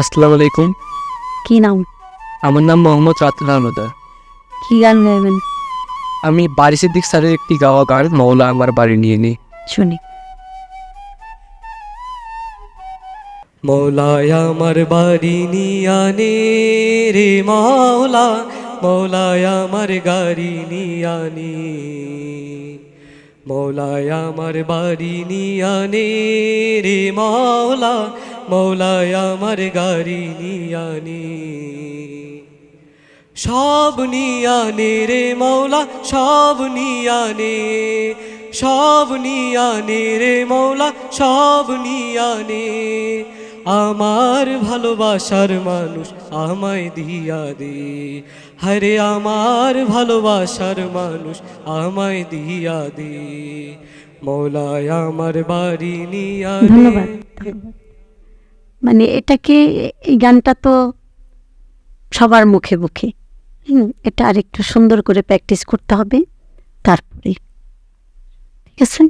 আসসালামু আলাইকুম। কি নাম? আমার নাম মোহাম্মদ রাতুল আহমদার কি গান গাইবেন? আমি বাড়ি সিদ্দিক স্যারের একটি গাওয়া গান মৌলা আমার বাড়ি নিয়ে নিই শুনি। মৌলায় আমার বাড়ি নিয়ানে রে মৌলা মৌলায় আমার গাড়ি নিয়ানে মৌলায় আমার বাড়ি নিয়ানে রে মৌলা মৌলায় আমার গাড়ি নিয়ানে সব নিয়ানে রে মৌলা, সব নিয়ানে সব নিয়ানে রে মৌলা, সব নিয়ানে আমার ভালোবাসার মানুষ আমায় দিয়া দে। হরে আমার ভালোবাসার মানুষ আমায় দিয়া দে। মৌলায় আমার বাড়ি নিয়া ধন্যবাদ। মানে এটাকে এই গানটা তো সবার মুখে মুখে। হুম এটা আরেকটু সুন্দর করে প্র্যাকটিস করতে হবে তারপরে। ঠিক আছে?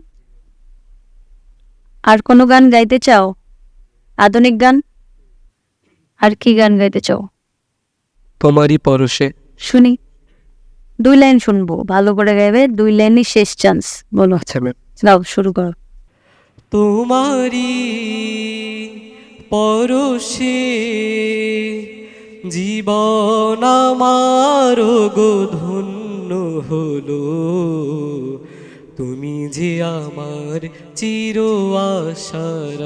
আর কোনো গান গাইতে চাও? আধুনিক গান? আর কি গান গাইতে চাও? তোমারই পরশে। শুনি। দুই লাইন শুনব ভালো করে গাইবে দুই লাইনই শেষ চান্স বলো। আচ্ছা ম্যাম। শুরু করো। তোমারি পরশি জীবন আমার গোধন্য হলো। তুমি যে আমার চির আশার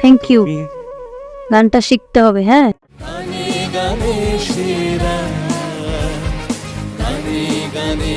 থ্যাংক ইউ গানটা শিখতে হবে হ্যাঁ? গানে গানে